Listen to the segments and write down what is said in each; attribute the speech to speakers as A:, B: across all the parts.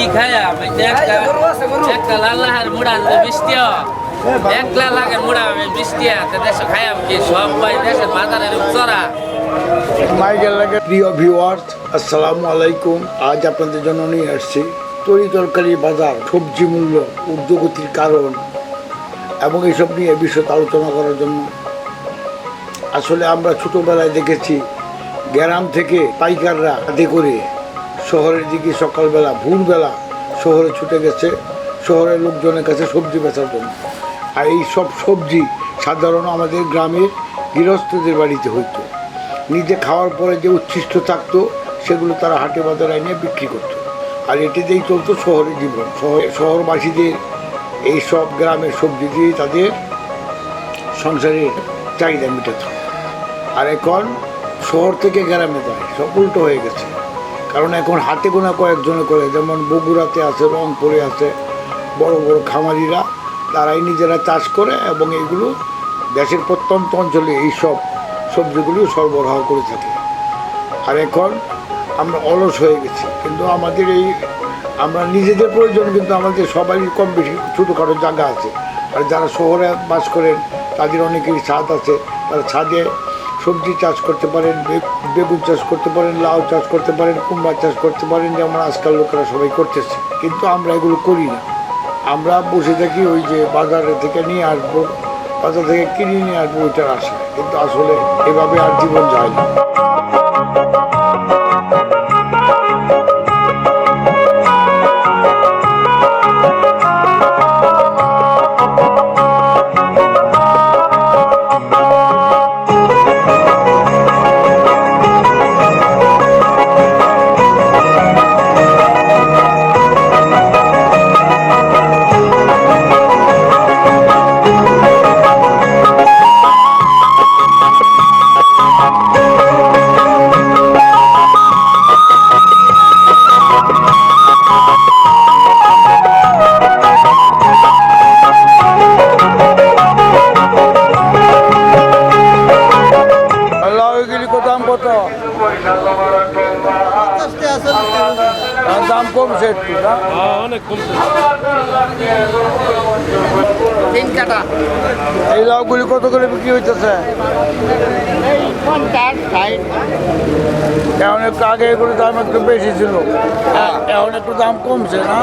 A: কি খায়া? একটা একটা লাল্লাহার মুড়া আনলে বৃষ্টি একলা লাগে মুড়া আমি বৃষ্টি আছে দেশে খায়াম কি? সবাই দেশের বাজারের
B: লাগে প্রিয় ভিউয়ার্স আসসালামু আলাইকুম। আজ আপনাদের জন্য নিয়ে আসছি তরি তরকারি বাজার সবজি মূল্য ঊর্ধ্বগতির কারণ এবং এইসব নিয়ে বিশদ আলোচনা করার জন্য। আসলে আমরা ছোটোবেলায় দেখেছি গ্রাম থেকে পাইকাররা হাতে করে শহরের দিকে সকালবেলা, ভোরবেলা শহরে ছুটে গেছে। শহরের লোকজনের কাছে সবজি বেচার জন্য। আর এই সব সবজি সাধারণ আমাদের গ্রামের গৃহস্থদের বাড়িতে হইতো। নিজে খাওয়ার পরে যে উচ্ছিষ্ট থাকতো, সেগুলো তারা হাটে বাজারে এনে বিক্রি করতো। আর এটি দিয়েই চলতো শহরের জীবন। শহর, শহরবাসীদের এই সব গ্রামের সবজি দিয়ে তাদের সংসারের চাহিদা মেটাতো। আর এখন শহর থেকে গ্রামে যায়, সব উল্টো হয়ে গেছে। কারণ এখন হাতে গোনা কয়েকজনে করে, যেমন বগুড়াতে আছে, রংপুরে আছে, বড় বড় খামারিরা, তারাই নিজেরা চাষ করে এবং এগুলো দেশের প্রত্যন্ত অঞ্চলে এই সব সবজিগুলো সরবরাহ করে থাকে। আর এখন আমরা অলস হয়ে গেছি, কিন্তু আমাদের এই, আমরা নিজেদের প্রয়োজন, কিন্তু আমাদের সবারই কম বেশি ছোটোখাটো জায়গা আছে। আর যারা শহরে বাস করেন, তাদের অনেকেরই ছাদ আছে, তারা ছাদে সবজি চাষ করতে পারেন বেগুন চাষ করতে পারেন, লাউ চাষ করতে পারেন, কুমড়া চাষ করতে পারেন, যেমন আজকাল লোকেরা সবাই করতেছে। কিন্তু আমরা এগুলো করি না। আমরা বসে থাকি ওই যে বাজারে থেকে নিয়ে আসব, বাজার থেকে কিনে নিয়ে আসব, ওইটার আসে কিন্তু আসলে এভাবে আর জীবন যায় না।
A: তিন কাটা
B: এই লাউগুলি কত করে বিক্রি হইতেছে? এখন একটু আগে এগুলো দাম একটু বেশি ছিল। এখন একটু দাম কমছে না?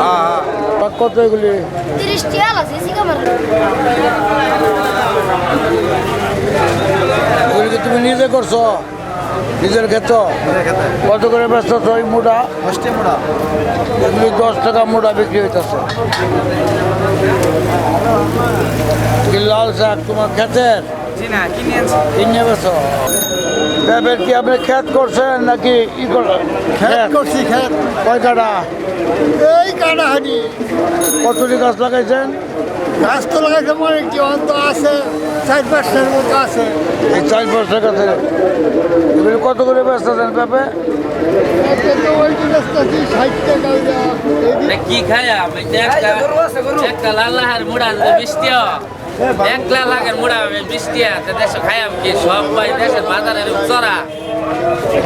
B: আর কত এগুলি? তুমি নিজে করছ? নিজের ক্ষেত কত করে ব্যস্ত ওই মুড়া?
C: দশটি মোড়া।
B: এগুলি দশ টাকা মুড়া বিক্রি হইতেছে। লাল শাক তোমার ক্ষেতের?
C: কিনে
B: বেছো ব্যাপের কি আপনি করছেন নাকি ই
C: করছি খেত
B: কয় কাটা
C: এই
B: কতটি গাছ লাগাইছেন?
C: গাছ তো লাগাইছে মনে কি অন্ত আছে। চার পাঁচটার মতো আছে।
B: এই চার পাঁচ টাকা থেকে এগুলি কত করে ব্যস্ত আছেন পেঁপে
A: কি খায়া একটা একটা লাল্লাহার মুড়া বৃষ্টি একলা মুড়া আমি বৃষ্টি আছে দেশে খায়াম কি? সবাই দেশের বাজারের চড়া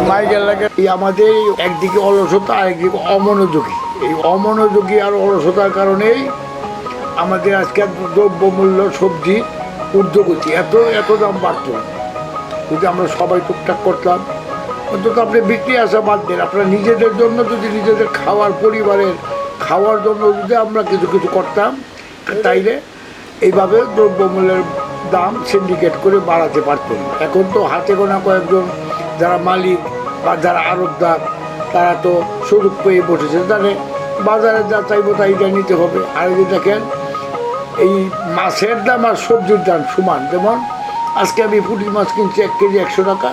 B: মাইকেল লাগে আমাদের এই একদিকে অলসতা আরেকদিকে অমনোযোগী। এই অমনোযোগী আর অলসতার কারণেই আমাদের আজকে দ্রব্যমূল্য সবজি ঊর্ধ্বগতি, এত এত দাম বাড়ত। যদি আমরা সবাই টুকটাক করতাম, অন্তত আপনি বিক্রি আসা বাদ দেন। আপনারা নিজেদের জন্য যদি নিজেদের খাওয়ার পরিবারের খাওয়ার জন্য যদি আমরা কিছু কিছু করতাম তাইলে এইভাবে দ্রব্যমূল্যের দাম সিন্ডিকেট করে বাড়াতে পারতেন। এখন তো হাতে গোনা কয়েকজন যারা মালিক বা যারা আড়তদার তারা তো সুযোগ পেয়ে বসেছে। তাহলে বাজারে যা চাইব তাইটা নিতে হবে। আর এই যে দেখেন, এই মাছের দাম আর সবজির দাম সমান। যেমন, আজকে আমি পুঁটি মাছ কিনছি এক কেজি একশো টাকা,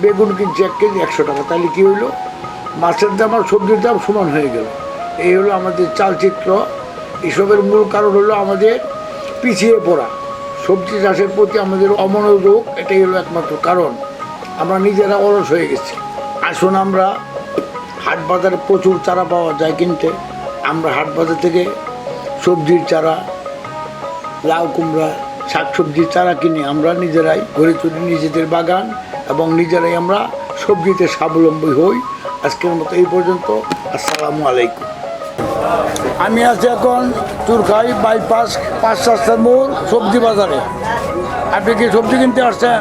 B: বেগুন কিনছি এক কেজি একশো টাকা। তাহলে কী হইল? মাছের দাম আর সবজির দাম সমান হয়ে গেল। এই হলো আমাদের চালচিত্র। এসবের মূল কারণ হলো আমাদের পিছিয়ে পড়া। সবজি চাষের প্রতি আমাদের অমনোযোগ, এটাই হলো একমাত্র কারণ। আমরা নিজেরা অলস হয়ে গেছি। আসুন আমরা হাট বাজারে প্রচুর চারা পাওয়া যায় কিনতে। আমরা হাট বাজার থেকে সবজির চারা লাউ কুমড়া শাকসবজির চারা কিনে আমরা নিজেরাই গড়ে তুলি নিজেদের বাগান এবং নিজেরাই আমরা সবজিতে স্বাবলম্বী হই। আজকের মতো এই পর্যন্ত। আসসালামু আলাইকুম। আমি আছি এখন চুরখাই বাইপাস পাঁচ রাস্তার মোড় সবজি বাজারে। আপনি কি সবজি কিনতে আসছেন?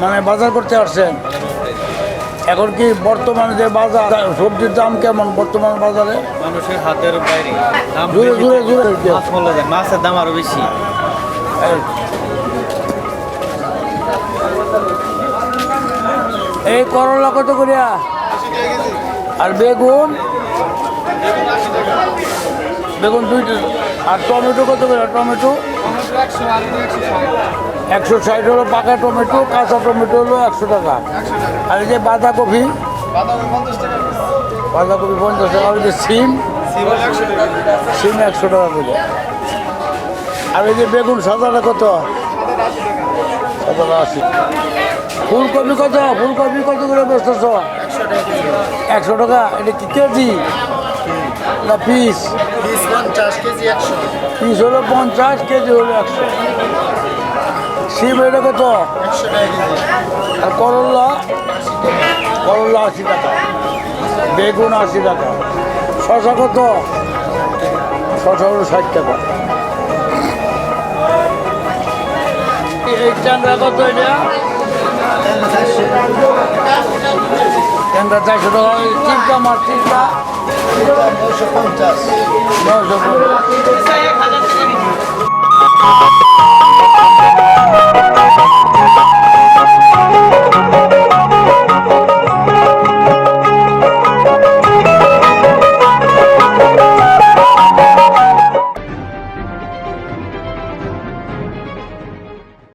B: মানে বাজার করতে আসছেন? এখন কি বর্তমানে যে বাজার সবজির দাম কেমন বর্তমান বাজারে?
D: মানুষের হাতের বাইরে।
B: জুড়ে। জুড়ে জুড়ে
D: মাছের দাম আরও বেশি।
B: এই করলা কত করিয়া? আর বেগুন? বেগুন দুইটা। আর টমেটো কত করে? টমেটো? একশো ষাট হলো পাকা টমেটো কাঁচা টমেটো হলো একশো টাকা। আর এই যে বাঁধাকপি বাঁধাকপি পঞ্চাশ টাকা আর এই যে সিম সিম একশো টাকা করে আর এই যে বেগুন সাদাটা কত? সাদাটা আশি। ফুলকপি কত? ফুলকপি কত করে বেচতেছ? একশো টাকা। এটা কি কেজি? না পিস? পিস হলো পঞ্চাশ কেজি হলো একশো। শিম এটা কত? আর করল্লা করল্লা আশি টাকা। বেগুন আশি টাকা। শশা কত? শশা হলো ষাট টাকা। এই ট্যাংরা কত এটা? ট্যাংরা চারশো টাকা। চিপটা মাছ, চিপটা? নশো পঞ্চাশ নশো পঞ্চাশ। ¡Vamos!